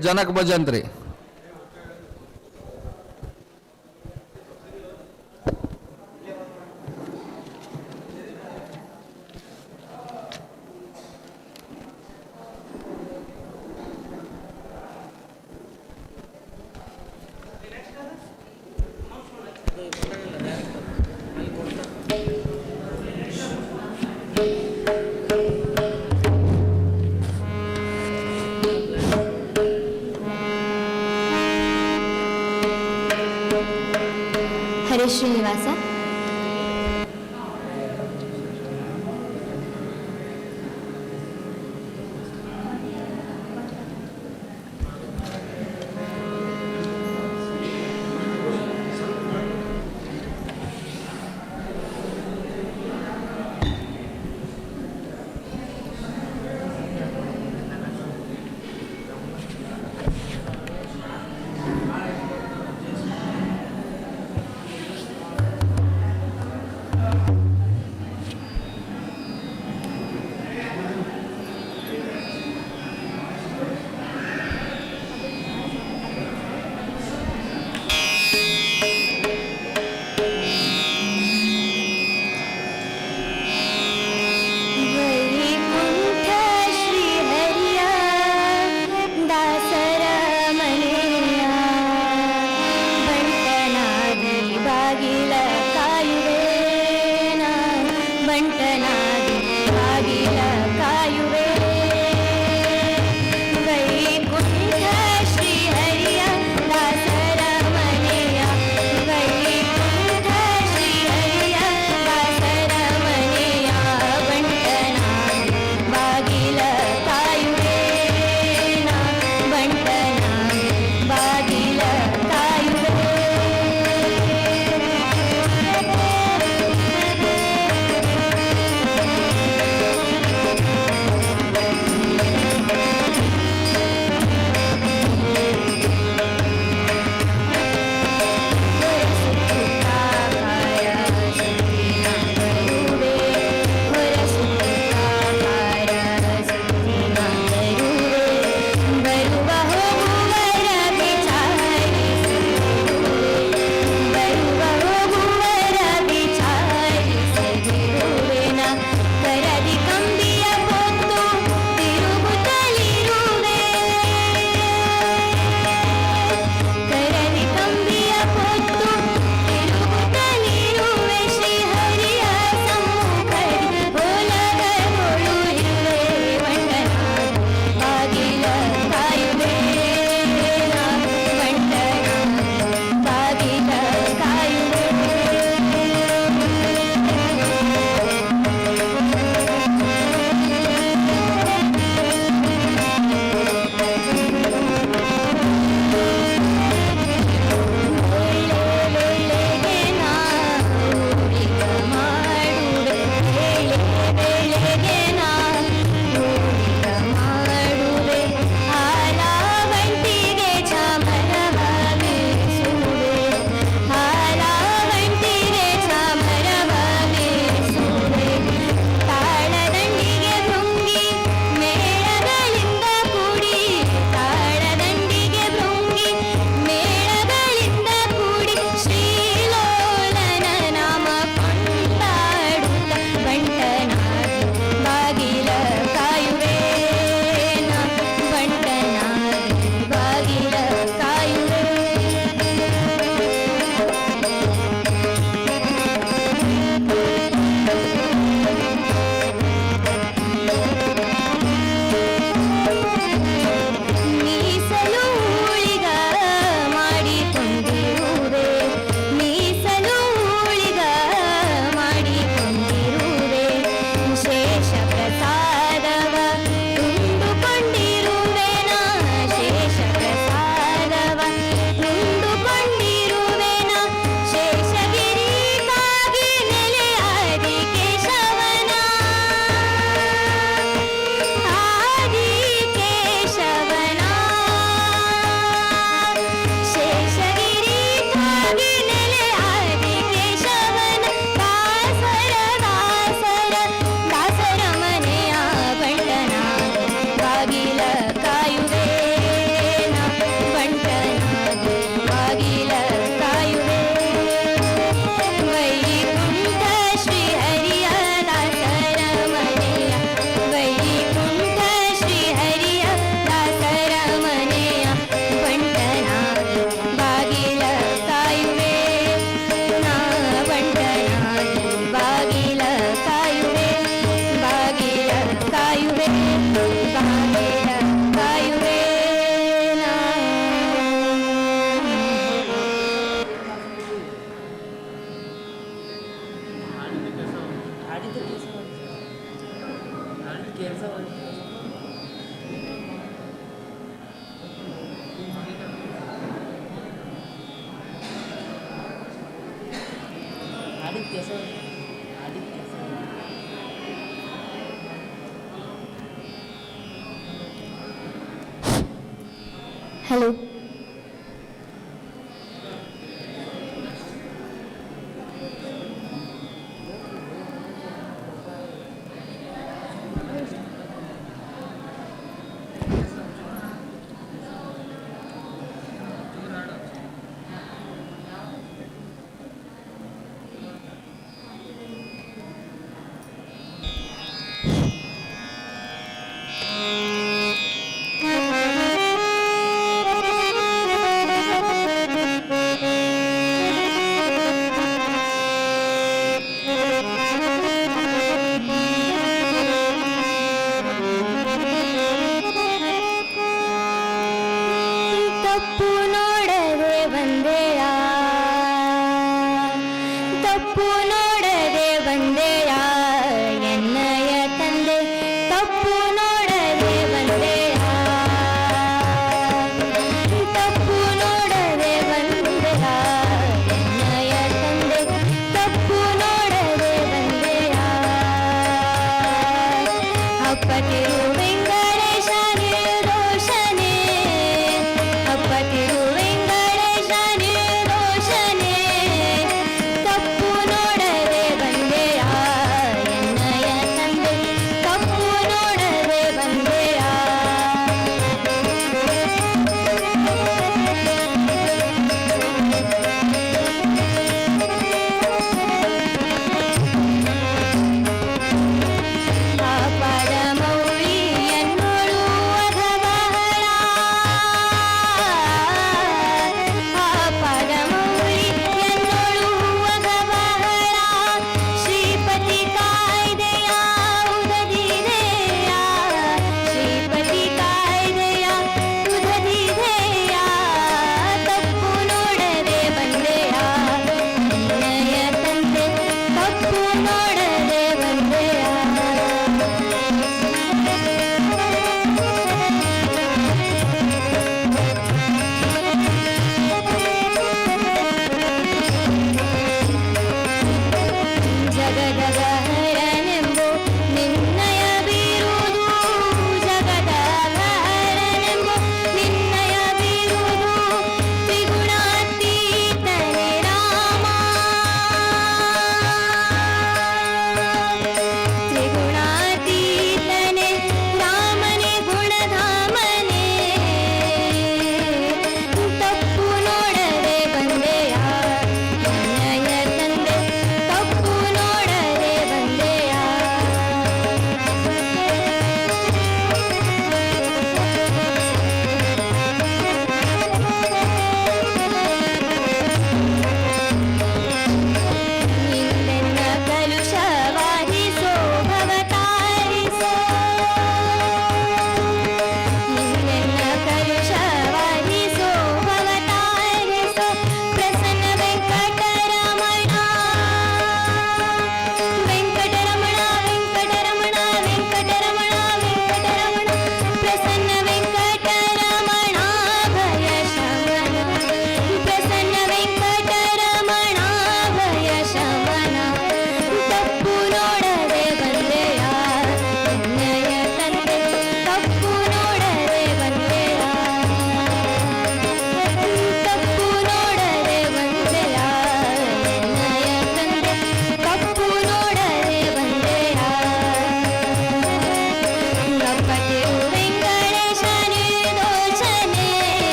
जनक बजंत्री ಹರೇ Srinivasa Yeah. Hello.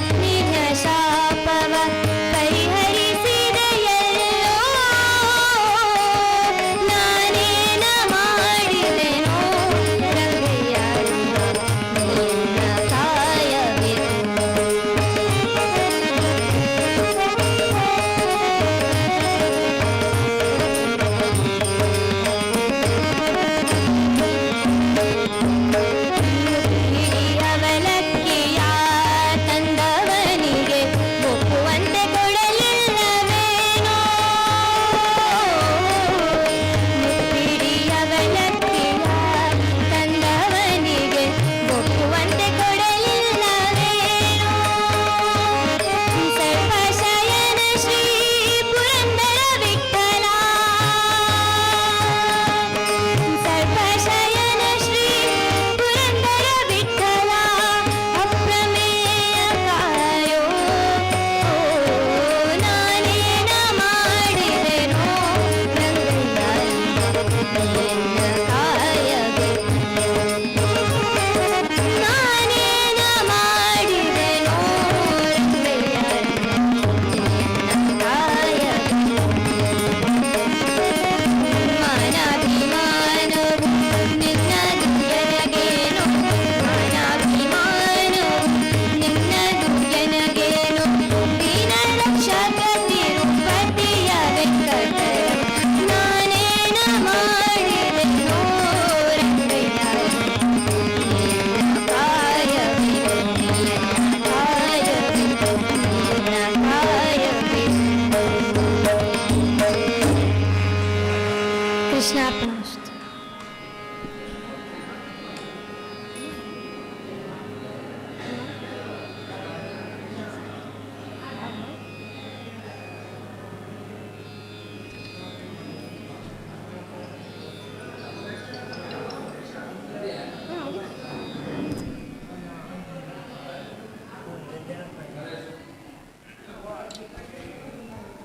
me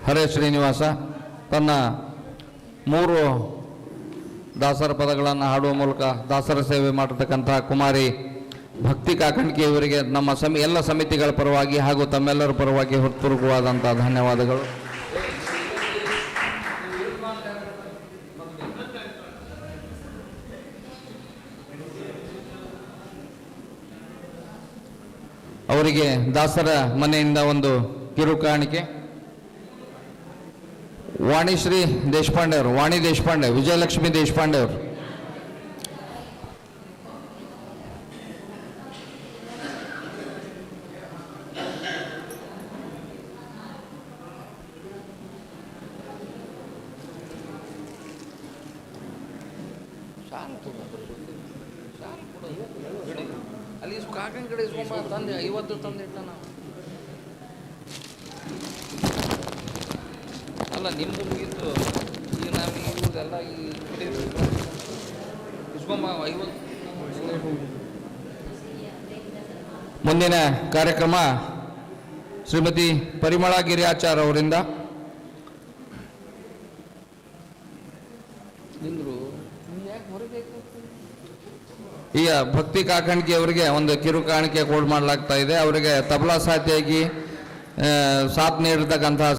ಹರೇ ಶ್ರೀನಿವಾಸ, ತನ್ನ ಮೂರು ದಾಸರ ಪದಗಳನ್ನು ಹಾಡುವ ಮೂಲಕ ದಾಸರ ಸೇವೆ ಮಾಡತಕ್ಕಂತಹ ಕುಮಾರಿ ಭಕ್ತಿ ಕಾಕಣಿಕೆ ಇವರಿಗೆ ನಮ್ಮ ಸಮಿ ಎಲ್ಲ ಸಮಿತಿಗಳ ಪರವಾಗಿ ಹಾಗೂ ತಮ್ಮೆಲ್ಲರ ಪರವಾಗಿ ಹೃತ್ಪೂರ್ವಕವಾದಂಥ ಧನ್ಯವಾದಗಳು. ಅವರಿಗೆ ದಾಸರ ಮನೆಯಿಂದ ಒಂದು ಕಿರು वाणीश्री देशपांडेवर वाणी देशपांडे विजयलक्ष्मी देशपांडेवर ಅಲ್ಲ ನಿಮ್ಮ ಮುಗೀತು. ಈಗ ನಾವು ಇವುದೆಲ್ಲ ಈ ಇಸ್ಕೊಂಬ ಐವತ್ತು ಮುಂದಿನ ಕಾರ್ಯಕ್ರಮ ಶ್ರೀಮತಿ ಪರಿಮಳ ಗಿರಿಯಾಚಾರ್ ಅವರಿಂದ. ಈಗ ಭಕ್ತಿ ಕಾಕಣಿಕೆ ಅವರಿಗೆ ಒಂದು ಕಿರು ಕಾಣಿಕೆ ಕೋಡ್ ಮಾಡಲಾಗ್ತಾ ಇದೆ. ಅವರಿಗೆ ತಬಲಾ ಸಾಥಿಯಾಗಿ ಆಗಿ ಸಾಥ್ ನೀಡಿರ್ತಕ್ಕಂತಹ